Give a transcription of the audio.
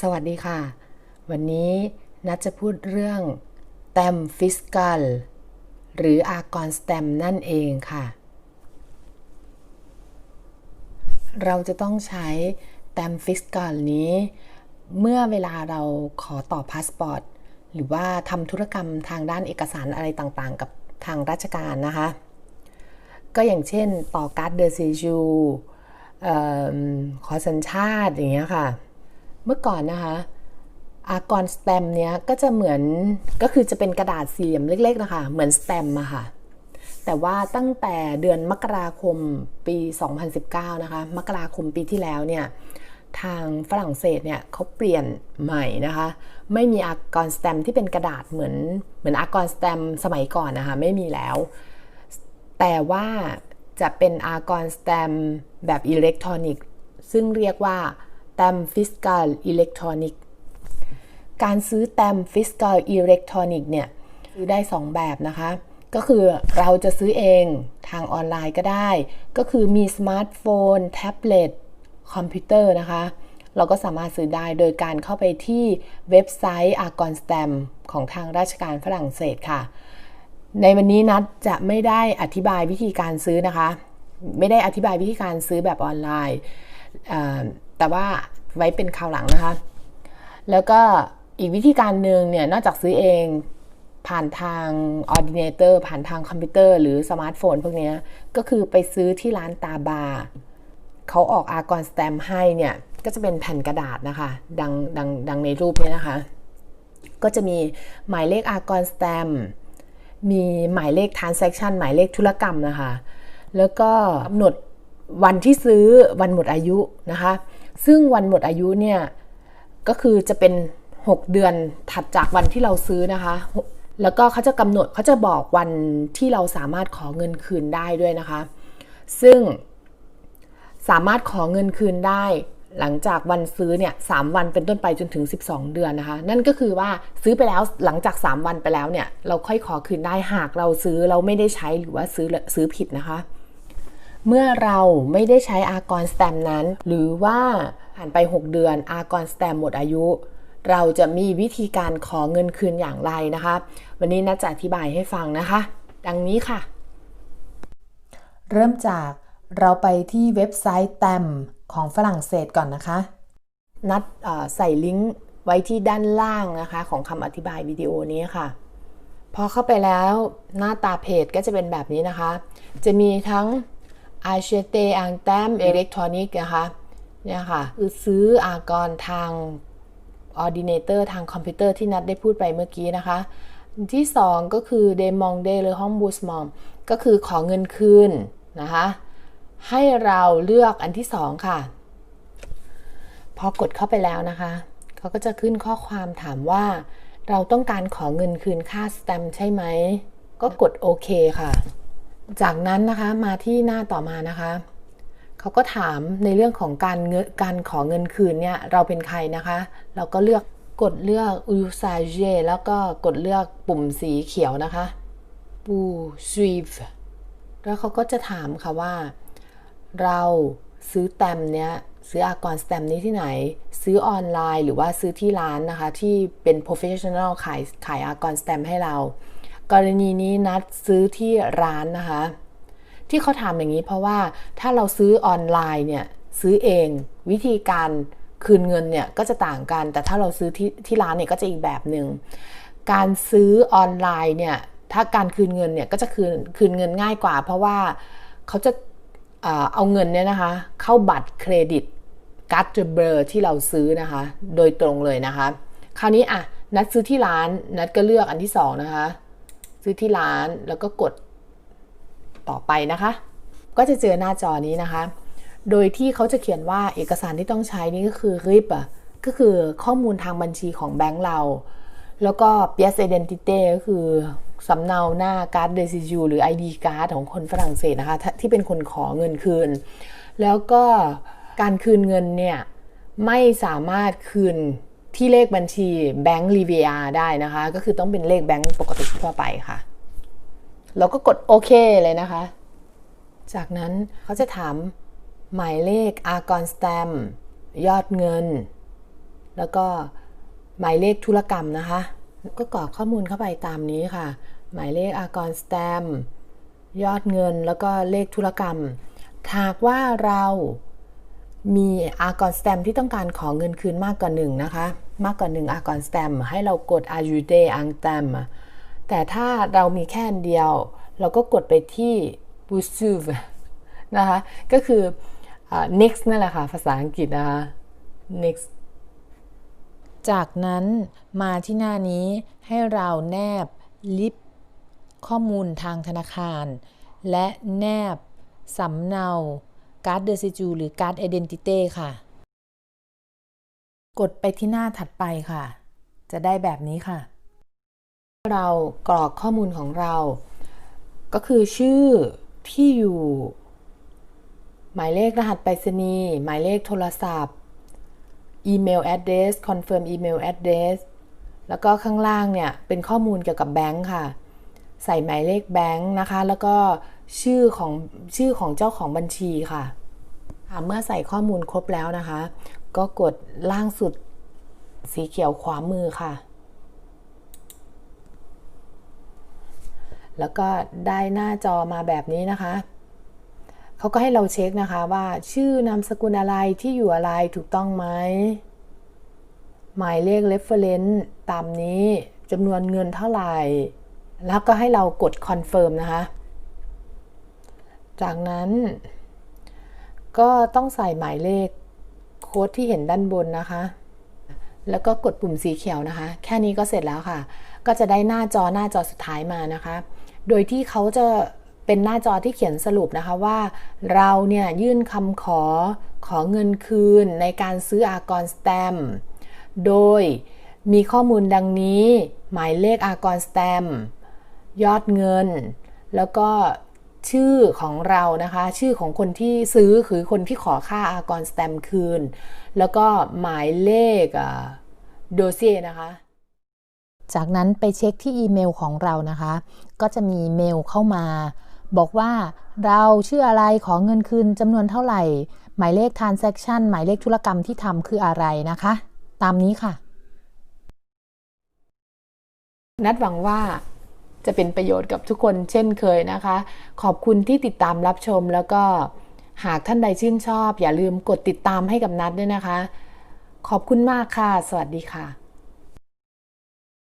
สวัสดีค่ะ วันนี้นัดจะพูดเรื่องแตมฟิสกัลหรืออากรสแตมนั่นเองค่ะ เราจะต้องใช้แตมฟิสกัลนี้ เมื่อเวลาเราขอต่อพาสปอร์ต หรือว่าทำธุรกรรมทางด้านเอกสารอะไรต่างๆ กับทางราชการนะคะ ก็อย่างเช่นต่อการ์ดเดอซีจูขอสัญชาติอย่างเงี้ยค่ะ เมื่อก่อนนะคะอากรสแตมเนี้ยก็จะเหมือนก็คือจะเป็นกระดาษสี่เหลี่ยมเล็ก ๆ นะคะ เหมือนสแตมอะค่ะ แต่ว่าตั้งแต่เดือนมกราคมปี 2019 นะคะ มกราคมปีที่แล้วเนี่ยทางฝรั่งเศสเนี่ยเขาเปลี่ยนใหม่นะคะ ไม่มีอากรสแตมที่เป็นกระดาษเหมือนเหมือนอากรสแตมสมัยก่อนนะคะไม่มีแล้ว แต่ว่าจะเป็นอากรสแตมแบบอิเล็กทรอนิกส์ซึ่งเรียกว่า แตมฟิสกาลอิเล็กทรอนิกส์การซื้อแตมฟิสกาลอิเล็กทรอนิกส์เนี่ยซื้อได้ 2 แบบนะคะ ก็คือเราจะซื้อเองทางออนไลน์ก็ได้ ก็คือมีสมาร์ทโฟน แท็บเล็ตคอมพิวเตอร์นะคะ เราก็สามารถซื้อได้โดยการเข้าไปที่เว็บไซต์อากรสแตมของทางราชการฝรั่งเศสค่ะ ในวันนี้นัดจะไม่ได้อธิบายวิธีการซื้อนะคะ ไม่ได้อธิบายวิธีการซื้อแบบออนไลน์ แต่ว่าไว้เป็นคราวหลังนะคะ แล้วก็อีกวิธีการหนึ่งเนี่ย นอกจากซื้อเองผ่านทางออ d ดิเนเตอร์ผ่านทางคอมพิวเตอร์หรือสมาร์ทโฟนพวกนี้ก็คือไปซื้อที่ร้านตาบาเขาออกอากรสแตมให้เนี่ย ก็จะเป็นแผ่นกระดาษนะคะ ดังดังดังในรูปนี้นะคะ ก็จะมีหมายเลขอากรสแตมมีหมายเลข transaction หมายเลขธุรกรรมนะคะ แล้วก็กำหนดวันที่ซื้อวันหมดอายุนะคะ ซึ่งวันหมดอายุเนี่ยก็คือจะเป็น 6 เดือนถัดจากวันที่เราซื้อนะคะ แล้วก็เขาจะกำหนดเขาจะบอกวันที่เราสามารถขอเงินคืนได้ด้วยนะคะ ซึ่งสามารถขอเงินคืนได้หลังจากวันซื้อเนี่ยสวันเป็นต้นไปจนถึง 12 เดือนนะคะ นั่นก็คือว่าซื้อไปแล้วหลังจาก 3 วันไปแล้วเนี่ย เราค่อยขอคืนได้หากเราซื้อเราไม่ได้ใช้หรือว่าซื้อซื้อผิดนะคะ เมื่อเราไม่ได้ใช้อากรสแตมนั้น หรือว่าผ่านไป 6 เดือนอากรสแตมหมดอายุ เราจะมีวิธีการขอเงินคืนอย่างไรนะคะ วันนี้นัดจะอธิบายให้ฟังนะคะ ดังนี้ค่ะ เริ่มจากเราไปที่เว็บไซต์แตมของฝรั่งเศสก่อนนะคะ นัดใส่ลิงก์ไว้ที่ด้านล่างนะคะ ของคำอธิบายวิดีโอนี้ค่ะพอเข้าไปแล้วหน้าตาเพจก็จะเป็นแบบนี้นะคะ จะมีทั้ง Acheter un thème électronique นะคะเนี่ยค่ะคือซื้ออากรทาง Ordinator ทางคอมพิวเตอร์ที่นัดได้พูดไปเมื่อกี้นะคะ ที่2ก็คือ Demander le remboursement ก็คือขอเงินคืนนะคะ ให้เราเลือกอันที่2ค่ะ พอกดเข้าไปแล้วนะคะเขาก็จะขึ้นข้อความถามว่า เราต้องการขอเงินคืนค่าสแตมใช่ไหม ก็กดโอเคค่ะ จากนั้นนะคะมาที่หน้าต่อมานะคะเขาก็ถามในเรื่องของการเงินการขอเงินคืนเนี่ยเราเป็นใครนะคะ เราก็เลือกกดเลือก usage แล้วก็กดเลือกปุ่มสีเขียวนะคะปู suive แล้วเขาก็จะถามค่ะว่า เราซื้อแตมเนี้ยซื้ออากรสแตมนี้ที่ไหน ซื้อออนไลน์หรือว่าซื้อที่ร้านนะคะ ที่เป็น professional ขายขายอากรสแตมให้เรา กรณีนี้นัดซื้อที่ร้านนะคะ ที่เขาถามอย่างนี้เพราะว่าถ้าเราซื้อออนไลน์เนี่ยซื้อเองวิธีการคืนเงินเนี่ยก็จะต่างกัน แต่ถ้าเราซื้อที่ที่ร้านเนี่ยก็จะอีกแบบหนึ่งการซื้อออนไลน์เนี่ยถ้าการคืนเงินเนี่ยก็จะคืนคืนเงินง่ายกว่า เพราะว่าเขาจะเอาเงินเนี่ยนะคะ เข้าบัตรเครดิตการ์ดเบอร์ที่เราซื้อนะคะ โดยตรงเลยนะคะ คราวนี้อะนัดซื้อที่ร้านนัดก็เลือกอันที่สองนะคะ ซื้อที่ร้านแล้วก็กดต่อไปนะคะ ก็จะเจอหน้าจอนี้นะคะ โดยที่เขาจะเขียนว่าเอกสารที่ต้องใช้นี่ก็คือริปอะก็คือข้อมูลทางบัญชีของแบงก์เรา แล้วก็เปียสเอเดนติเต้ก็คือสำเนาหน้าการ์ดเดซิจูหรือ ID การ์ดของคนฝรั่งเศสนะคะ ที่เป็นคนขอเงินคืน แล้วก็การคืนเงินเนี่ย ไม่สามารถคืน ที่เลขบัญชีแบงก์ลีเวียได้นะคะ ก็คือต้องเป็นเลขแบงก์ปกติทั่วไปค่ะ เราก็กดโอเคเลยนะคะ จากนั้นเขาจะถามหมายเลขอากรสแตมยอดเงิน แล้วก็หมายเลขธุรกรรมนะคะ ก็กรอกข้อมูลเข้าไปตามนี้ค่ะ หมายเลขอากรสแตมยอดเงินแล้วก็เลขธุรกรรมหากว่าเรามีอากรสแตมที่ต้องการขอเงินคืนมากกว่าหนึ่งนะคะ มากกว่าหนึ่งอากรสแตมให้เรากด ajude ang tem แต่ถ้าเรามีแค่อันเดียว เราก็กดไปที่ b u s u v นะคะ ก็คือ next นั่นแหละค่ะ ภาษาอังกฤษนะคะ next จากนั้นมาที่หน้านี้ให้เราแนบลิปข้อมูลทางธนาคาร และแนบสำเนาการ์ดเดซิจูหรือการ์ด i d ดนติเต้ค่ะ กดไปที่หน้าถัดไปค่ะ จะได้แบบนี้ค่ะ เรากรอกข้อมูลของเรา ก็คือชื่อที่อยู่ หมายเลขรหัสไปรษณีย์หมายเลขโทรศัพท์อีเมล address confirm email address แล้วก็ข้างล่างเนี่ย เป็นข้อมูลเกี่ยวกับแบงค์ค่ะ ใส่หมายเลขแบงค์นะคะ แล้วก็ชื่อของชื่อของเจ้าของบัญชีค่ะเมื่อใส่ข้อมูลครบแล้วนะคะ ก็กดล่างสุดสีเขียวขวามือค่ะ แล้วก็ได้หน้าจอมาแบบนี้นะคะ เขาก็ให้เราเช็คนะคะว่าชื่อนามสกุลอะไรที่อยู่อะไรถูกต้องไหม หมายเลข reference ตามนี้จำนวนเงินเท่าไหร่ แล้วก็ให้เรากด confirm นะคะ จากนั้นก็ต้องใส่หมายเลข ค้ดที่เห็นด้านบนนะคะ แล้วก็กดปุ่มสีเขียวนะคะ แค่นี้ก็เสร็จแล้วค่ะ ก็จะได้หน้าจอหน้าจอสุดท้ายมานะคะ โดยที่เขาจะเป็นหน้าจอที่เขียนสรุปนะคะว่า เราเนี่ยยื่นคำขอขอเงินคืนในการซื้ออากรสแตมโดยมีข้อมูลดังนี้ หมายเลขอากรสแตมยอดเงิน แล้วก็ ชื่อของเรานะคะ ชื่อของคนที่ซื้อคือคนที่ขอค่าอากรสแตมคืน แล้วก็หมายเลขโดเซียนะคะ จากนั้นไปเช็คที่อีเมลของเรานะคะ ก็จะมีเมลเข้ามา บอกว่าเราชื่ออะไรขอเงินคืนจำนวนเท่าไหร่ หมายเลข transaction หมายเลขธุรกรรมที่ทำคืออะไรนะคะ ตามนี้ค่ะ นัดหวังว่า จะเป็นประโยชน์กับทุกคนเช่นเคยนะคะ ขอบคุณที่ติดตามรับชมแล้วก็หากท่านใดชื่นชอบ อย่าลืมกดติดตามให้กับนัดด้วยนะคะ ขอบคุณมากค่ะ สวัสดีค่ะ